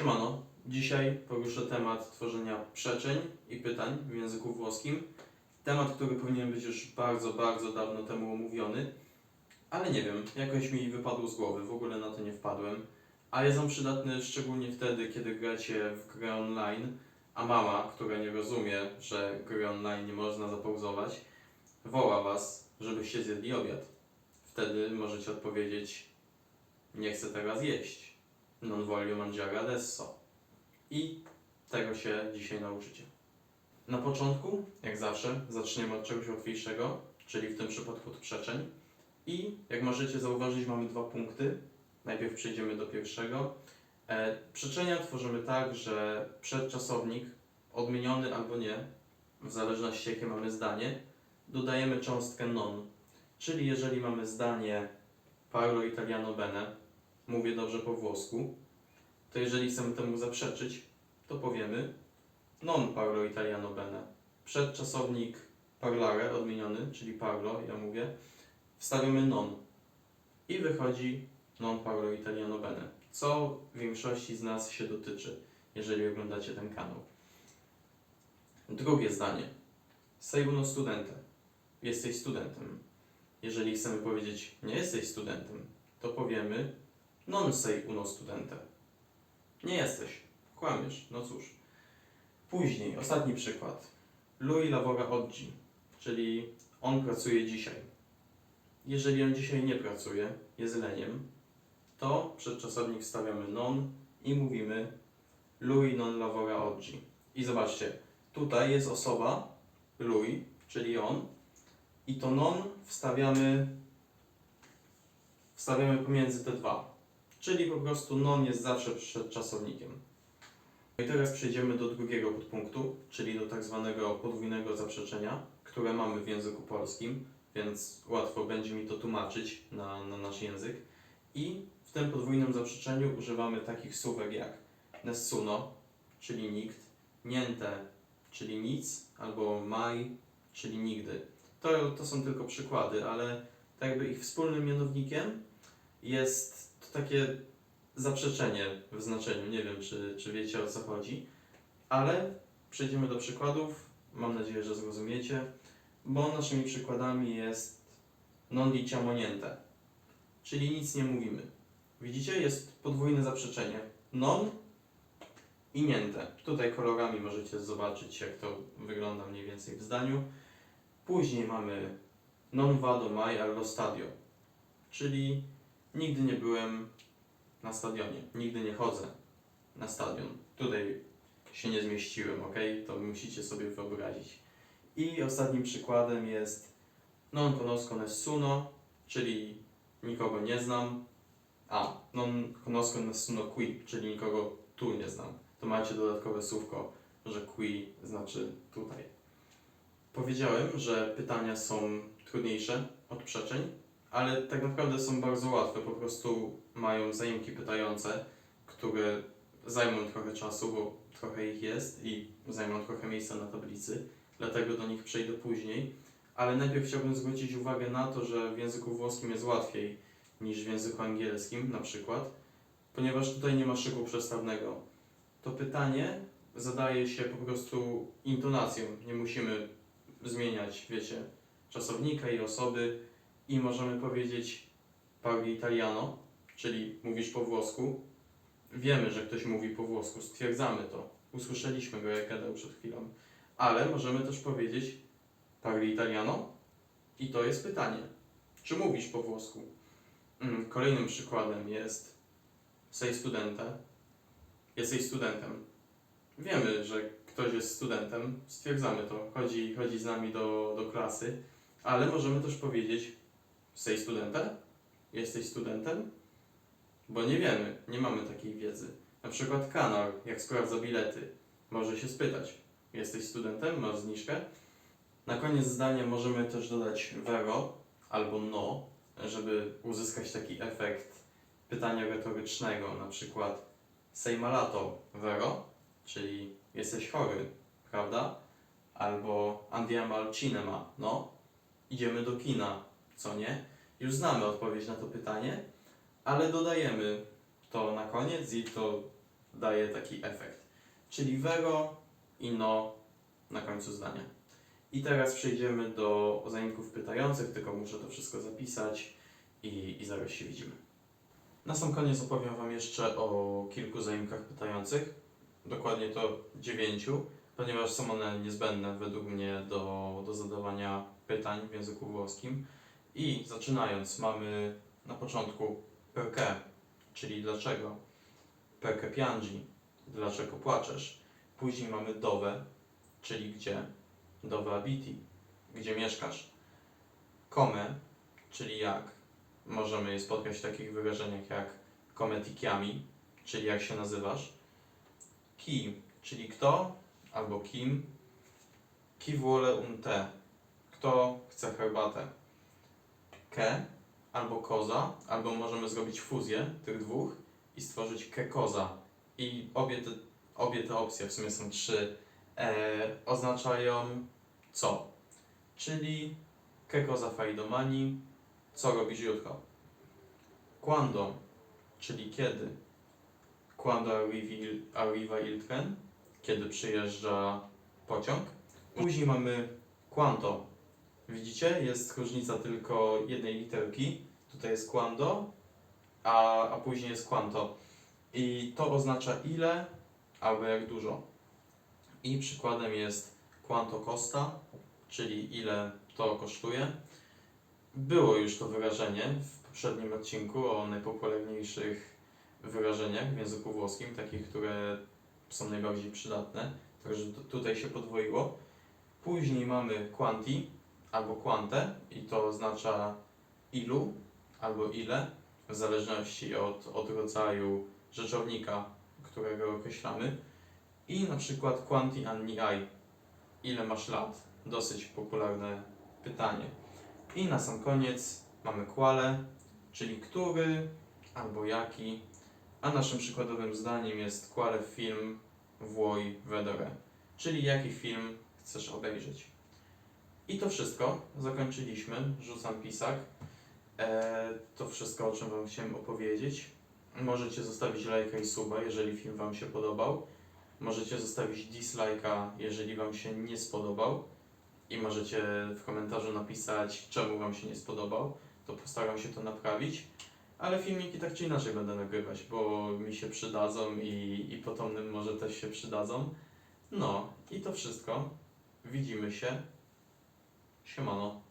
Siemano, dzisiaj poruszę temat tworzenia przeczeń i pytań w języku włoskim. Temat, który powinien być już bardzo, bardzo dawno temu omówiony, ale nie wiem, jakoś mi wypadł z głowy, w ogóle na to nie wpadłem. A jest on przydatny szczególnie wtedy, kiedy gracie w grę online, a mama, która nie rozumie, że gry online nie można zapauzować, woła was, żebyście zjedli obiad. Wtedy możecie odpowiedzieć, nie chcę teraz jeść. Non voglio mangiare adesso. I tego się dzisiaj nauczycie. Na początku, jak zawsze, zaczniemy od czegoś łatwiejszego, czyli w tym przypadku od przeczeń. I jak możecie zauważyć, mamy dwa punkty. Najpierw przejdziemy do pierwszego. E, przeczenia tworzymy tak, że przedczasownik, odmieniony albo nie, w zależności jakie mamy zdanie, dodajemy cząstkę non. Czyli jeżeli mamy zdanie parlo italiano bene, mówię dobrze po włosku, to jeżeli chcemy temu zaprzeczyć, to powiemy non parlo italiano bene. Przedczasownik parlare odmieniony, czyli parlo, ja mówię, wstawiamy non i wychodzi non parlo italiano bene, co większości z nas się dotyczy, jeżeli oglądacie ten kanał. Drugie zdanie. Sei uno studente. Jesteś studentem. Jeżeli chcemy powiedzieć nie jesteś studentem, to powiemy non sei uno studente. Nie jesteś. Kłamiesz. No cóż. Później, ostatni przykład. Lui lavora oggi, czyli on pracuje dzisiaj. Jeżeli on dzisiaj nie pracuje, jest leniem, to przedczasownik wstawiamy non i mówimy lui non lavora oggi. I zobaczcie, tutaj jest osoba lui, czyli on, i to non wstawiamy, wstawiamy pomiędzy te dwa. Czyli po prostu non jest zawsze przed czasownikiem. I teraz przejdziemy do drugiego podpunktu, czyli do tak zwanego podwójnego zaprzeczenia, które mamy w języku polskim, więc łatwo będzie mi to tłumaczyć na, na nasz język. I w tym podwójnym zaprzeczeniu używamy takich słówek jak nessuno, czyli nikt, niente, czyli nic, albo mai, czyli nigdy. To, to są tylko przykłady, ale tak jakby ich wspólnym mianownikiem jest to takie zaprzeczenie w znaczeniu. Nie wiem, czy, czy wiecie o co chodzi, ale przejdziemy do przykładów. Mam nadzieję, że zrozumiecie, bo naszymi przykładami jest non diciamo niente, czyli nic nie mówimy. Widzicie, jest podwójne zaprzeczenie. Non i niente. Tutaj kolorami możecie zobaczyć, jak to wygląda mniej więcej w zdaniu. Później mamy non vado mai allo stadio, czyli nigdy nie byłem na stadionie, nigdy nie chodzę na stadion. Tutaj się nie zmieściłem, ok? To musicie sobie wyobrazić. I ostatnim przykładem jest non conosco nessuno, czyli nikogo nie znam. A, non conosco nessuno qui, czyli nikogo tu nie znam. To macie dodatkowe słówko, że qui znaczy tutaj. Powiedziałem, że pytania są trudniejsze od przeczeń, ale tak naprawdę są bardzo łatwe. Po prostu mają zaimki pytające, które zajmą trochę czasu, bo trochę ich jest i zajmą trochę miejsca na tablicy, dlatego do nich przejdę później. Ale najpierw chciałbym zwrócić uwagę na to, że w języku włoskim jest łatwiej niż w języku angielskim, na przykład, ponieważ tutaj nie ma szyku przestawnego. To pytanie zadaje się po prostu intonacją. Nie musimy zmieniać, wiecie, czasownika i osoby i możemy powiedzieć parli italiano, czyli mówisz po włosku. Wiemy, że ktoś mówi po włosku, stwierdzamy to. Usłyszeliśmy go, jak gadał przed chwilą. Ale możemy też powiedzieć parli italiano i to jest pytanie. Czy mówisz po włosku? Mm, Kolejnym przykładem jest sei studente. Jesteś studentem. Wiemy, że ktoś jest studentem, stwierdzamy to, chodzi, chodzi z nami do, do klasy, ale możemy też powiedzieć sei studente? Jesteś studentem? Bo nie wiemy, nie mamy takiej wiedzy. Na przykład kanał, jak sprawdza bilety, może się spytać, jesteś studentem, masz zniżkę? Na koniec zdania możemy też dodać vero albo no, żeby uzyskać taki efekt pytania retorycznego, na przykład sei malato vero, czyli jesteś chory, prawda? Albo andiamo al cinema, no, idziemy do kina, co nie? Już znamy odpowiedź na to pytanie, ale dodajemy to na koniec i to daje taki efekt. Czyli vero i no na końcu zdania. I teraz przejdziemy do zajętków pytających, tylko muszę to wszystko zapisać i, i zaraz się widzimy. Na sam koniec opowiem Wam jeszcze o kilku zajętkach pytających, dokładnie to dziewięciu, ponieważ są one niezbędne według mnie do, do zadawania pytań w języku włoskim. I zaczynając, mamy na początku perché, czyli dlaczego, perché piangi, dlaczego płaczesz. Później mamy dove, czyli gdzie, dove abiti, gdzie mieszkasz. Come, czyli jak. Możemy je spotkać w takich wyrażeniach jak come ti chiami, czyli jak się nazywasz. Chi, czyli kto albo kim. Chi vuole un tè, kto chce herbatę. Ke albo koza, albo możemy zrobić fuzję tych dwóch i stworzyć ke koza. I obie te, obie te opcje, w sumie są trzy, e, oznaczają co. Czyli che cosa fai domani, co robisz jutro. Quando, czyli kiedy. Quando arriva il tren, kiedy przyjeżdża pociąg. Później mamy quanto. Widzicie, jest różnica tylko jednej literki. Tutaj jest quando, a, a później jest quanto. I to oznacza ile albo jak dużo. I przykładem jest quanto costa, czyli ile to kosztuje. Było już to wyrażenie w poprzednim odcinku o najpopularniejszych wyrażeniach w języku włoskim, takich, które są najbardziej przydatne. Także tu- tutaj się podwoiło. Później mamy quanti albo quante i to oznacza ilu albo ile, w zależności od, od rodzaju rzeczownika, którego określamy. I na przykład quanti anni hai, ile masz lat? Dosyć popularne pytanie. I na sam koniec mamy quale, czyli który albo jaki, a naszym przykładowym zdaniem jest quale film vuoi vedere, czyli jaki film chcesz obejrzeć. I to wszystko. Zakończyliśmy. Rzucam pisak. E, to wszystko, o czym Wam chciałem opowiedzieć. Możecie zostawić lajka i suba, jeżeli film Wam się podobał. Możecie zostawić dislajka, jeżeli Wam się nie spodobał. I możecie w komentarzu napisać, czemu Wam się nie spodobał. To postaram się to naprawić. Ale filmiki tak czy inaczej będę nagrywać, bo mi się przydadzą i, i potomnym może też się przydadzą. No i to wszystko. Widzimy się. Siemano.